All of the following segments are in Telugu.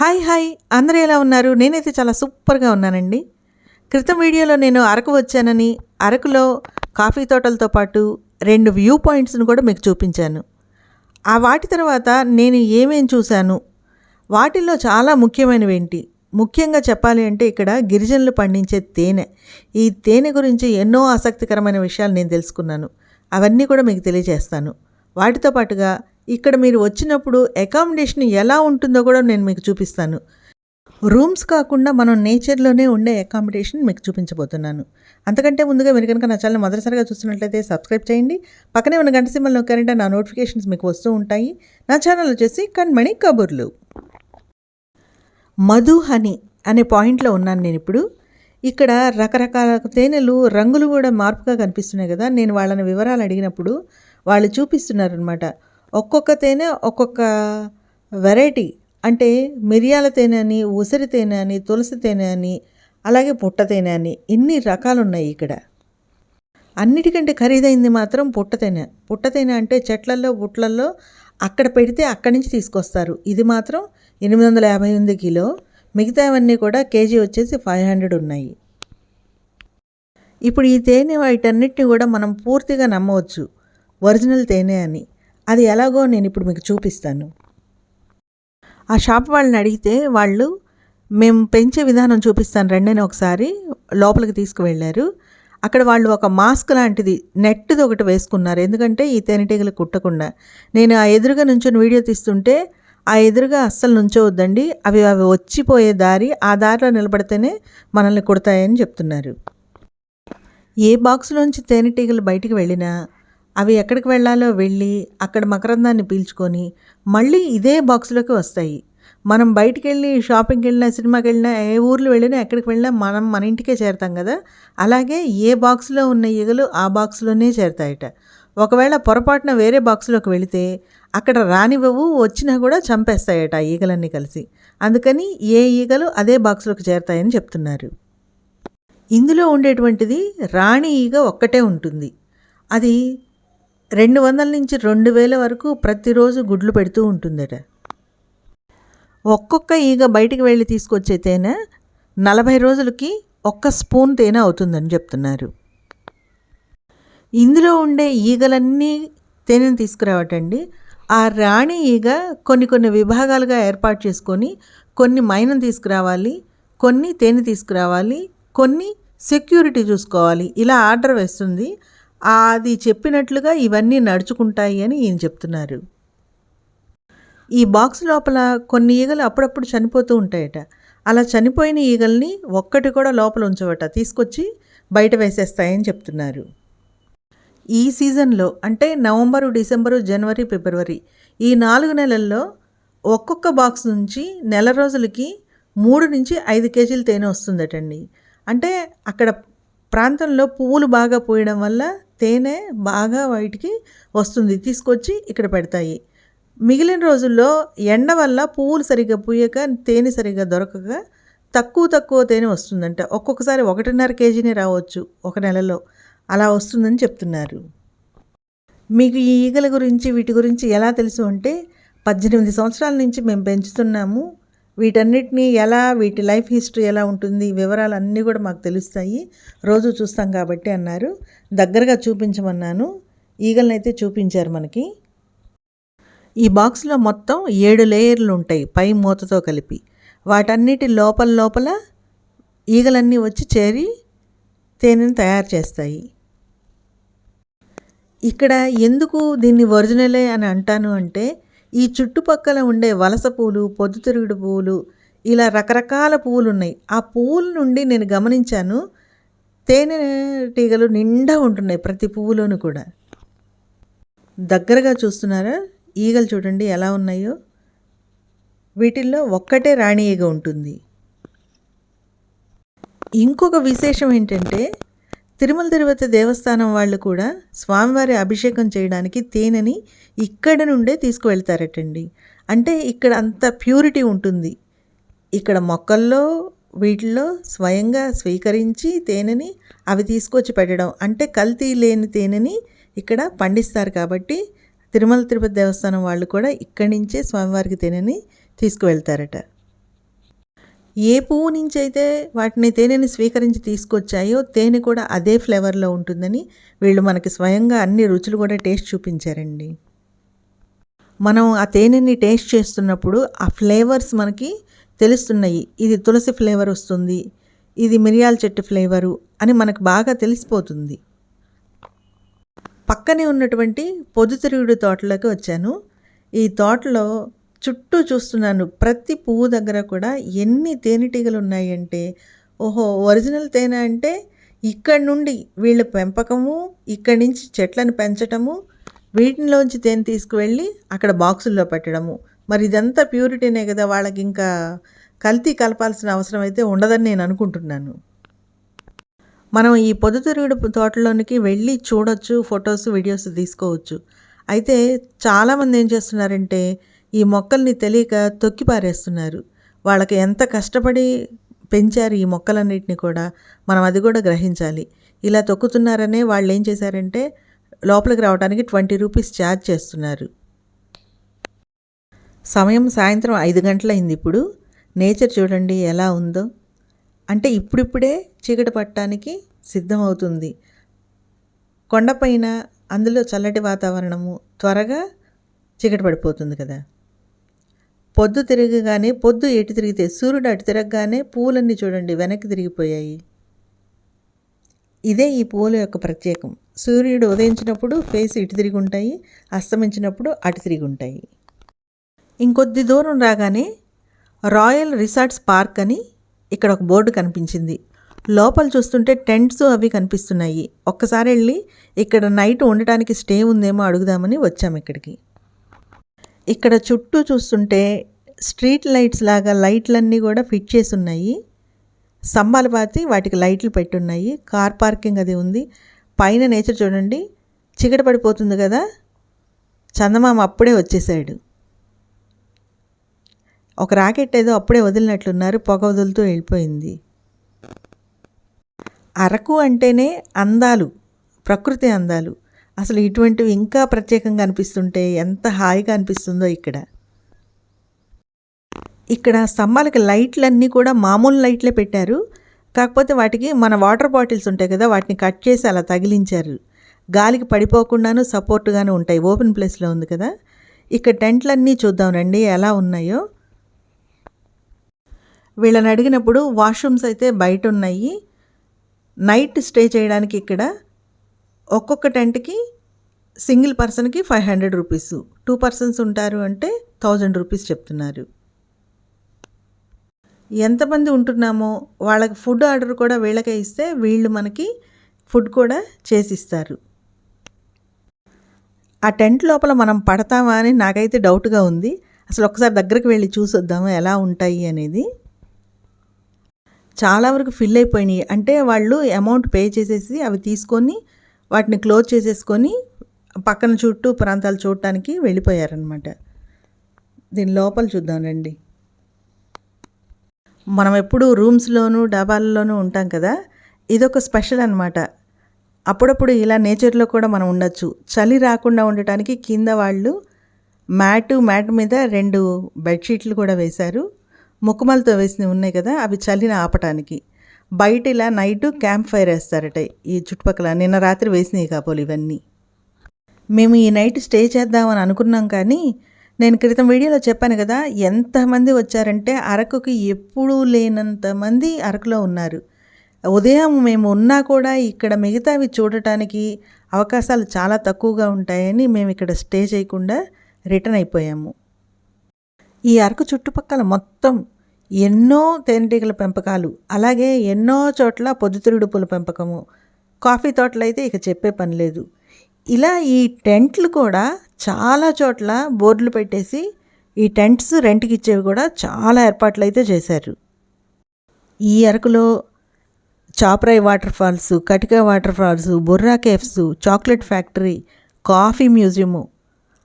Hi hi. అందరూ ఎలా ఉన్నారు? నేనైతే చాలా సూపర్గా ఉన్నానండి. క్రితం వీడియోలో నేను అరకు వచ్చానని అరకులో కాఫీ తోటలతో పాటు రెండు వ్యూ పాయింట్స్ని కూడా మీకు చూపించాను. ఆ వాటి తర్వాత నేను ఏమేం చూశాను? వాటిల్లో చాలా ముఖ్యమైనవి ఏంటి ముఖ్యంగా చెప్పాలి అంటే ఇక్కడ గిరిజనులు పండించే తేనె. ఈ తేనె గురించి ఎన్నో ఆసక్తికరమైన విషయాలు నేను తెలుసుకున్నాను. అవన్నీ కూడా మీకు తెలియజేస్తాను. వాటితో పాటుగా ఇక్కడ మీరు వచ్చినప్పుడు అకామిడేషన్ ఎలా ఉంటుందో కూడా నేను మీకు చూపిస్తాను. రూమ్స్ కాకుండా మనం నేచర్లోనే ఉండే అకామిడేషన్ మీకు చూపించబోతున్నాను. అంతకంటే ముందుగా మీరు కనుక నా ఛానల్ మొదటిసారిగా చూస్తున్నట్లయితే సబ్స్క్రైబ్ చేయండి. పక్కనే ఉన్న గంట సింబల్ నొక్కారంటే నా నోటిఫికేషన్స్ మీకు వస్తూ ఉంటాయి. నా ఛానల్ వచ్చేసి కణ్మణి కబుర్లు. మధు హని అనే పాయింట్లో ఉన్నాను నేను ఇప్పుడు. ఇక్కడ రకరకాల తేనెలు రంగులు కూడా మార్పుగా కనిపిస్తున్నాయి కదా. నేను వాళ్ళని వివరాలు అడిగినప్పుడు వాళ్ళు చూపిస్తున్నారనమాట ఒక్కొక్క తేనె ఒక్కొక్క వెరైటీ. అంటే మిరియాల తేనె అని ఉసిరి తేనె అని తులసి తేనె అని అలాగే పుట్ట తేనె అని ఇన్ని రకాలు ఉన్నాయి ఇక్కడ. అన్నిటికంటే ఖరీదైంది మాత్రం పుట్ట తేనె. పుట్ట తేనె అంటే చెట్లల్లో బుట్లల్లో అక్కడ పెడితే అక్కడి నుంచి తీసుకొస్తారు. ఇది మాత్రం ఎనిమిది వందల యాభై ఎనిమిది కిలో. మిగతావన్నీ కూడా కేజీ వచ్చేసి ఫైవ్ హండ్రెడ్ ఉన్నాయి. ఇప్పుడు ఈ తేనె వాటన్నిటిని కూడా మనం పూర్తిగా నమ్మవచ్చు. ఒరిజినల్ తేనె అని. అది ఎలాగో నేను ఇప్పుడు మీకు చూపిస్తాను. ఆ షాప్ వాళ్ళని అడిగితే వాళ్ళు మేము పెంచే విధానం చూపిస్తాను రండి ఒకసారి లోపలికి తీసుకువెళ్ళారు. అక్కడ వాళ్ళు ఒక మాస్క్ లాంటిది నెట్ది ఒకటి వేసుకున్నారు. ఎందుకంటే ఈ తేనెటీగలు కుట్టకుండా. నేను ఆ ఎదురుగా నుంచొని వీడియో తీస్తుంటే ఆ ఎదురుగా అస్సలు నుంచోవద్దండి. అవి అవి వచ్చిపోయే దారి ఆ దారిలో నిలబడితేనే మనల్ని కుడతాయని చెప్తున్నారు. ఏ బాక్స్లోంచి తేనెటీగలు బయటికి వెళ్ళినా అవి ఎక్కడికి వెళ్ళాలో వెళ్ళి అక్కడ మకరందాన్ని పీల్చుకొని మళ్ళీ ఇదే బాక్స్లోకి వస్తాయి. మనం బయటికి వెళ్ళి షాపింగ్కి వెళ్ళినా సినిమాకి వెళ్ళినా ఏ ఊర్లో వెళ్ళినా ఎక్కడికి వెళ్ళినా మనం మన ఇంటికే చేరుతాం కదా? అలాగే ఏ బాక్స్లో ఉన్న ఈగలు ఆ బాక్స్లోనే చేరుతాయట. ఒకవేళ పొరపాటున వేరే బాక్స్లోకి వెళితే అక్కడ రానివ్వవు వచ్చినా కూడా చంపేస్తాయట ఆ ఈగలన్నీ కలిసి. అందుకని ఏ ఈగలు అదే బాక్స్లోకి చేరతాయని చెప్తున్నారు. ఇందులో ఉండేటువంటిది రాణి ఈగ ఒక్కటే ఉంటుంది. అది రెండు వందల నుంచి రెండు వేల వరకు ప్రతిరోజు గుడ్లు పెడుతూ ఉంటుందట. ఒక్కొక్క ఈగ బయటికి వెళ్ళి తీసుకొచ్చే తేనె నలభై రోజులకి ఒక్క స్పూన్ తేనె అవుతుందని చెప్తున్నారు. ఇందులో ఉండే ఈగలన్నీ తేనెను తీసుకురావటండి. ఆ రాణి ఈగ కొన్ని కొన్ని విభాగాలుగా ఏర్పాటు చేసుకొని కొన్ని మైనం తీసుకురావాలి కొన్ని తేనె తీసుకురావాలి కొన్ని సెక్యూరిటీ చూసుకోవాలి. ఇలా ఆర్డర్ వేస్తుంది. అది చెప్పినట్లుగా ఇవన్నీ నడుచుకుంటాయి అని ఈయన చెప్తున్నారు. ఈ బాక్స్ లోపల కొన్ని ఈగలు అప్పుడప్పుడు చనిపోతూ ఉంటాయట. అలా చనిపోయిన ఈగల్ని ఒక్కటి కూడా లోపల ఉంచవట. తీసుకొచ్చి బయట వేసేస్తాయని చెప్తున్నారు. ఈ సీజన్లో అంటే నవంబరు డిసెంబరు జనవరి ఫిబ్రవరి ఈ నాలుగు నెలల్లో ఒక్కొక్క బాక్స్ నుంచి నెల రోజులకి మూడు నుంచి ఐదు కేజీలు తేనె వస్తుందటండి. అంటే అక్కడ ప్రాంతంలో పువ్వులు బాగా పూయడం వల్ల తేనె బాగా వైట్కి వస్తుంది. తీసుకొచ్చి ఇక్కడ పెడతాయి. మిగిలిన రోజుల్లో ఎండ వల్ల పువ్వులు సరిగ్గా పూయక తేనె సరిగ్గా దొరకక తక్కువ తక్కువ తేనె వస్తుందంట. ఒక్కొక్కసారి ఒకటిన్నర కేజీనే రావచ్చు ఒక నెలలో. అలా వస్తుందని చెప్తున్నారు. మీకు ఈ ఈగల గురించి వీటి గురించి ఎలా తెలుసు అంటే పద్దెనిమిది సంవత్సరాల నుంచి మేము పెంచుతున్నాము. వీటన్నిటినీ ఎలా వీటి లైఫ్ హిస్టరీ ఎలా ఉంటుంది వివరాలు అన్నీ కూడా మాకు తెలుస్తాయి. రోజు చూస్తాం కాబట్టి అన్నారు. దగ్గరగా చూపించమన్నాను. ఈగలను అయితే చూపించారు మనకి. ఈ బాక్స్లో మొత్తం ఏడు లేయర్లు ఉంటాయి పై మూతతో కలిపి. వాటన్నిటి లోపల లోపల ఈగలన్నీ వచ్చి చేరి తేనెను తయారు చేస్తాయి. ఇక్కడ ఎందుకు దీన్ని ఒరిజినలే అని అంటాను అంటే ఈ చుట్టుపక్కల ఉండే వలస పూలు పొద్దుతిరుగుడు పువ్వులు ఇలా రకరకాల పువ్వులు ఉన్నాయి ఆ పువ్వుల నుండి నేను గమనించాను తేనె తీగలు నిండా ఉంటున్నాయి ప్రతి పువ్వులోనూ కూడా. దగ్గరగా చూస్తున్నారా? ఈగలు చూడండి ఎలా ఉన్నాయో. వీటిల్లో ఒక్కటే రాణి ఈగ ఉంటుంది. ఇంకొక విశేషం ఏంటంటే తిరుమల తిరుపతి దేవస్థానం వాళ్ళు కూడా స్వామివారి అభిషేకం చేయడానికి తేనెని ఇక్కడ నుండే తీసుకువెళ్తారటండి. అంటే ఇక్కడ అంత ప్యూరిటీ ఉంటుంది. ఇక్కడ మొక్కల్లో వీటిల్లో స్వయంగా స్వీకరించి తేనెని అవి తీసుకొచ్చి పెట్టడం. అంటే కల్తీ లేని తేనెని ఇక్కడ పండిస్తారు కాబట్టి తిరుమల తిరుపతి దేవస్థానం వాళ్ళు కూడా ఇక్కడి నుంచే స్వామివారికి తేనెని తీసుకువెళ్తారట. ఏ పువ్వు నుంచి అయితే వాటిని తేనెని స్వీకరించి తీసుకొచ్చాయో తేనె కూడా అదే ఫ్లేవర్లో ఉంటుందని వీళ్ళు మనకి స్వయంగా అన్ని రుచులు కూడా టేస్ట్ చూపించారండి. మనం ఆ తేనెని టేస్ట్ చేస్తున్నప్పుడు ఆ ఫ్లేవర్స్ మనకి తెలుస్తున్నాయి. ఇది తులసి ఫ్లేవర్ వస్తుంది ఇది మిరియాల చెట్టు ఫ్లేవరు అని మనకు బాగా తెలిసిపోతుంది. పక్కనే ఉన్నటువంటి పొద్దుతిరుగుడు తోటలోకి వచ్చాను. ఈ తోటలో చుట్టూ చూస్తున్నాను. ప్రతి పువ్వు దగ్గర కూడా ఎన్ని తేనెటీగలు ఉన్నాయంటే ఓహో ఒరిజినల్ తేనె అంటే ఇక్కడ నుండి వీళ్ళ పెంపకము ఇక్కడి నుంచి చెట్లను పెంచటము వీటిలోంచి తేనె తీసుకువెళ్ళి అక్కడ బాక్సుల్లో పెట్టడము. మరి ఇదంతా ప్యూరిటీనే కదా వాళ్ళకి ఇంకా కల్తీ కలపాల్సిన అవసరం అయితే ఉండదని నేను అనుకుంటున్నాను. మనం ఈ పొద్దుతిరుగుడు తోటలోనికి వెళ్ళి చూడొచ్చు ఫొటోస్ వీడియోస్ తీసుకోవచ్చు. అయితే చాలామంది ఏం చేస్తున్నారంటే ఈ మొక్కల్ని తెలియక తొక్కిపారేస్తున్నారు. వాళ్ళకి ఎంత కష్టపడి పెంచారు ఈ మొక్కలన్నిటిని కూడా మనం అది కూడా గ్రహించాలి. ఇలా తొక్కుతున్నారనే వాళ్ళు ఏం చేశారంటే లోపలికి రావడానికి ట్వంటీ రూపీస్ ఛార్జ్ చేస్తున్నారు. సమయం సాయంత్రం ఐదు గంటలైంది ఇప్పుడు. నేచర్ చూడండి ఎలా ఉందో. అంటే ఇప్పుడిప్పుడే చీకటి పట్టడానికి సిద్ధమవుతుంది. కొండపైన అందులో చల్లటి వాతావరణము త్వరగా చీకటి పడిపోతుంది కదా. పొద్దు తిరగగానే పొద్దు ఎటు తిరిగితే సూర్యుడు అటు తిరగగానే పువ్వులన్నీ చూడండి వెనక్కి తిరిగిపోయాయి. ఇదే ఈ పువ్వుల యొక్క ప్రత్యేకం. సూర్యుడు ఉదయించినప్పుడు ఫేస్ ఇటు తిరిగి ఉంటాయి అస్తమించినప్పుడు అటు తిరిగి ఉంటాయి. ఇంకొద్ది దూరం రాగానే రాయల్ రిసార్ట్స్ పార్క్ అని ఇక్కడ ఒక బోర్డు కనిపించింది. లోపల చూస్తుంటే టెంట్స్ అవి కనిపిస్తున్నాయి. ఒక్కసారి వెళ్ళి ఇక్కడ నైట్ ఉండటానికి స్టే ఉందేమో అడుగుదామని వచ్చాము ఇక్కడికి. ఇక్కడ చుట్టూ చూస్తుంటే స్ట్రీట్ లైట్స్ లాగా లైట్లన్నీ కూడా ఫిట్ చేసి ఉన్నాయి. స్తంభాలు పాతి వాటికి లైట్లు పెట్టున్నాయి. కార్ పార్కింగ్ అది ఉంది. పైన నేచర్ చూడండి. చీకటి పడిపోతుంది కదా. చందమామ అప్పుడే వచ్చేసాడు. ఒక రాకెట్ ఏదో అప్పుడే వదిలినట్లున్నారు. పొగ వదులుతూ వెళ్ళిపోయింది. అరకు అంటేనే అందాలు. ప్రకృతి అందాలు. అసలు ఇటువంటివి ఇంకా ప్రత్యేకంగా అనిపిస్తుంటే ఎంత హాయిగా అనిపిస్తుందో ఇక్కడ. ఇక్కడ స్తంభాలకి లైట్లన్నీ కూడా మామూలు లైట్లే పెట్టారు. కాకపోతే వాటికి మన వాటర్ బాటిల్స్ ఉంటాయి కదా వాటిని కట్ చేసి అలా తగిలించారు. గాలికి పడిపోకుండాను సపోర్ట్గాను ఉంటాయి. ఓపెన్ ప్లేస్లో ఉంది కదా. ఇక్కడ టెంట్లన్నీ చూద్దాం ఎలా ఉన్నాయో. వీళ్ళని అడిగినప్పుడు వాష్రూమ్స్ అయితే బయట ఉన్నాయి. నైట్ స్టే చేయడానికి ఇక్కడ ఒక్కొక్క టెంట్కి సింగిల్ పర్సన్కి five hundred rupees. Two persons ఉంటారు అంటే థౌజండ్ రూపీస్ చెప్తున్నారు. ఎంతమంది ఉంటున్నామో వాళ్ళకి ఫుడ్ ఆర్డర్ కూడా వీళ్ళకే ఇస్తే వీళ్ళు మనకి ఫుడ్ కూడా చేసిస్తారు. ఆ టెంట్ లోపల మనం పడతామా అని నాకైతే డౌట్గా ఉంది. అసలు ఒకసారి దగ్గరికి వెళ్ళి చూసొద్దాము ఎలా ఉంటాయి అనేది. చాలా వరకు ఫిల్ అయిపోయినాయి. అంటే వాళ్ళు అమౌంట్ పే చేసేసి అవి తీసుకొని వాటిని క్లోజ్ చేసేసుకొని పక్కన చుట్టూ ప్రాంతాలు చూడటానికి వెళ్ళిపోయారనమాట దీని లోపల చూద్దాం రండి. మనం ఎప్పుడు రూమ్స్లోనూ డాబాలలోనూ ఉంటాం కదా? ఇదొక స్పెషల్ అనమాట అప్పుడప్పుడు ఇలా నేచర్లో కూడా మనం ఉండొచ్చు. చలి రాకుండా ఉండటానికి కింద వాళ్ళు మ్యాటు మ్యాట్ మీద రెండు బెడ్షీట్లు కూడా వేశారు. ముక్కుమలతో వేసినవి ఉన్నాయి కదా? అవి చలిని ఆపటానికి. బయట ఇలా నైట్ క్యాంప్ ఫైర్ వేస్తారట ఈ చుట్టుపక్కల. నిన్న రాత్రి వేసినాయి కాపోలు ఇవన్నీ. మేము ఈ నైట్ స్టే చేద్దామని అనుకున్నాం కానీ నేను క్రితం వీడియోలో చెప్పాను కదా ఎంతమంది వచ్చారంటే అరకుకి ఎప్పుడూ లేనంత మంది అరకులో ఉన్నారు. ఉదయం మేము ఉన్నా కూడా ఇక్కడ మిగతావి చూడటానికి అవకాశాలు చాలా తక్కువగా ఉంటాయని మేము ఇక్కడ స్టే చేయకుండా రిటర్న్ అయిపోయాము. ఈ అరకు చుట్టుపక్కల మొత్తం ఎన్నో తేనెటీగల పెంపకాలు అలాగే ఎన్నో చోట్ల పొద్దుతిరుగుడు పూల పెంపకము. కాఫీ తోటలు అయితే ఇక చెప్పే పని లేదు. ఇలా ఈ టెంట్లు కూడా చాలా చోట్ల బోర్డులు పెట్టేసి ఈ టెంట్స్ రెంట్కి ఇచ్చేవి కూడా చాలా ఏర్పాట్లు అయితే చేశారు. ఈ అరకులో Chaparai water falls Katika water falls Borra caves chocolate factory coffee museum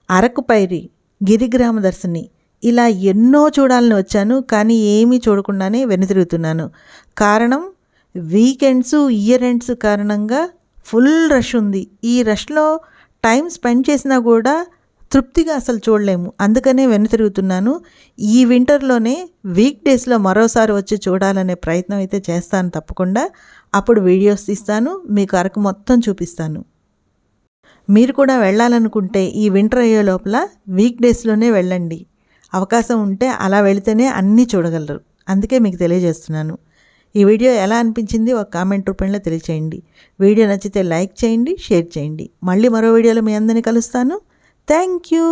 Araku పైరి గిరిగ్రామ దర్శిని ఇలా ఎన్నో చూడాలని వచ్చాను కానీ ఏమీ చూడకుండానే వెనుతిరుగుతున్నాను. కారణం వీకెండ్స్ ఇయర్ ఎండ్స్ కారణంగా ఫుల్ రష్ ఉంది. ఈ రష్లో టైం స్పెండ్ చేసినా కూడా తృప్తిగా అసలు చూడలేము. అందుకనే వెనుతిరుగుతున్నాను. ఈ వింటర్లోనే వీక్ డేస్లో మరోసారి వచ్చి చూడాలనే ప్రయత్నం అయితే చేస్తాను తప్పకుండా. అప్పుడు వీడియోస్ తీస్తాను మీకు అరకు మొత్తం చూపిస్తాను. మీరు కూడా వెళ్ళాలనుకుంటే ఈ వింటర్ అయ్యే లోపల వీక్ డేస్లోనే వెళ్ళండి. అవకాశం ఉంటే అలా వెళితేనే అన్నీ చూడగలరు. అందుకే మీకు తెలియజేస్తున్నాను. ఈ వీడియో ఎలా అనిపించింది ఒక కామెంట్ రూపంలో తెలియచేయండి. వీడియో నచ్చితే లైక్ చేయండి షేర్ చేయండి. మళ్ళీ మరో వీడియోలో మీ అందరినీ కలుస్తాను. Thank you.